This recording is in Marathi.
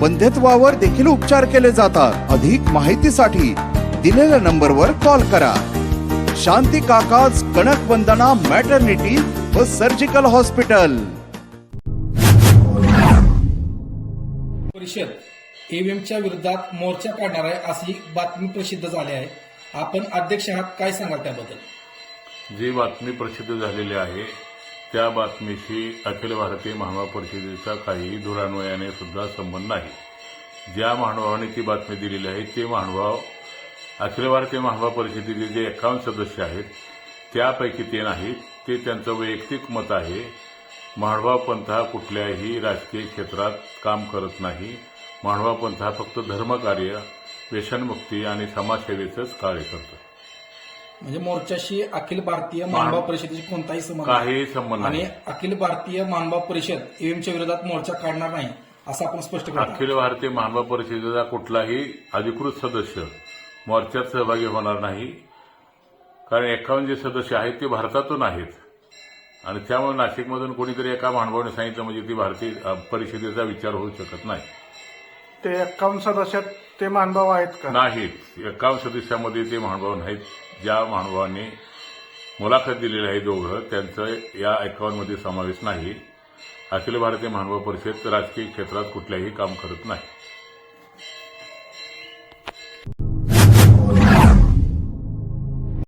बंध्यत्वावर देखील उपचार केले जातात. अधिक माहितीसाठी दिलेल्या नंबरवर कॉल करा. शांती काकाज कणक वंदना मॅटर्निटी व सर्जिकल हॉस्पिटल परिषद ईव्हीएमच्या विरोधात मोर्चा काढणार आहे अशी बातमी प्रसिद्ध झाली आहे. आपण अध्यक्ष आहात काय सांगाल त्याबद्दल? जी बातमी प्रसिद्ध झालेली आहे त्या बातमीशी अखिल भारतीय महानुभाव परिषदेचा काही दुरान्वयाने सुद्धा संबंध नाही. ज्या महानुभावाने ती बातमी दिलेली आहे ते महानुभाव अखिल भारतीय महानुभाव परिषदेचे जे एकावन्न सदस्य आहेत त्यापैकी ते नाहीत ते त्यांचं वैयक्तिक मत आहे. महानुभाव पंथ हा कुठल्याही राजकीय क्षेत्रात काम करत नाही. महानुभाव पंथ हा फक्त धर्मकार्य व्यसनमुक्ती आणि समाजसेवेचंच कार्य करतो. म्हणजे मोर्चाशी अखिल भारतीय मानभाव परिषदेशी कोणताही संबंध नाही. काही संबंध आणि नाही. अखिल भारतीय मानभाव परिषद ईव्हीएमच्या विरोधात मोर्चा काढणार नाही असं आपण स्पष्ट करतो. अखिल भारतीय महानुभाव परिषदेचा कुठलाही अधिकृत सदस्य मोर्चात सहभागी होणार नाही. कारण एकावन्न जे सदस्य आहेत ते भारतातून आहेत. आणि त्यामुळे नाशिकमधून कोणीतरी एका महानुभावाने सांगितलं म्हणजे ती भारतीय अ, परिषदेचा विचार होऊ शकत नाही. ते एक्कावन्न सदस्यात ते मानभाव आहेत का? नाहीत. एकावन्न सदस्यामध्ये ते महानुभाव नाहीत. ज्या महानुभावांनी मुलाखत दिलेली आहे दोघं त्यांचं या ऐकवांमध्ये समावेश नाही. अखिल भारतीय महानुभाव परिषद राजकीय क्षेत्रात कुठल्याही काम करत नाही.